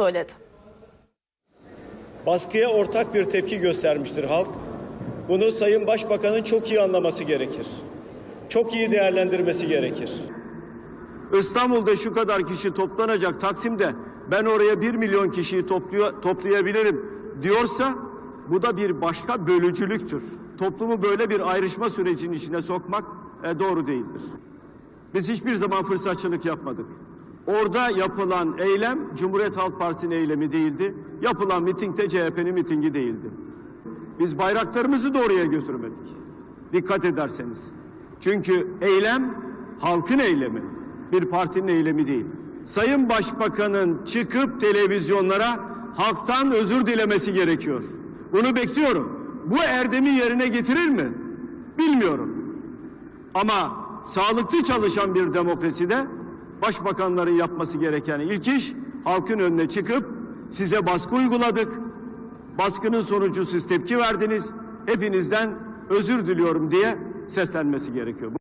söyledi. Baskıya ortak bir tepki göstermiştir halk. Bunu Sayın Başbakan'ın çok iyi anlaması gerekir. Çok iyi değerlendirmesi gerekir. İstanbul'da şu kadar kişi toplanacak Taksim'de ben oraya bir milyon kişiyi topluyor, toplayabilirim diyorsa bu da bir başka bölücülüktür. Toplumu böyle bir ayrışma sürecinin içine sokmak e, doğru değildir. Biz hiçbir zaman fırsatçılık yapmadık. Orada yapılan eylem Cumhuriyet Halk Partisi'nin eylemi değildi. Yapılan miting de CHP'nin mitingi değildi. Biz bayraklarımızı da oraya götürmedik. Dikkat ederseniz. Çünkü eylem halkın eylemi. Bir partinin eylemi değil. Sayın Başbakan'ın çıkıp televizyonlara halktan özür dilemesi gerekiyor. Bunu bekliyorum. Bu erdemi yerine getirir mi? Bilmiyorum. Ama sağlıklı çalışan bir demokraside başbakanların yapması gereken ilk iş halkın önüne çıkıp size baskı uyguladık. Baskının sonucu siz tepki verdiniz. Hepinizden özür diliyorum diye seslenmesi gerekiyor.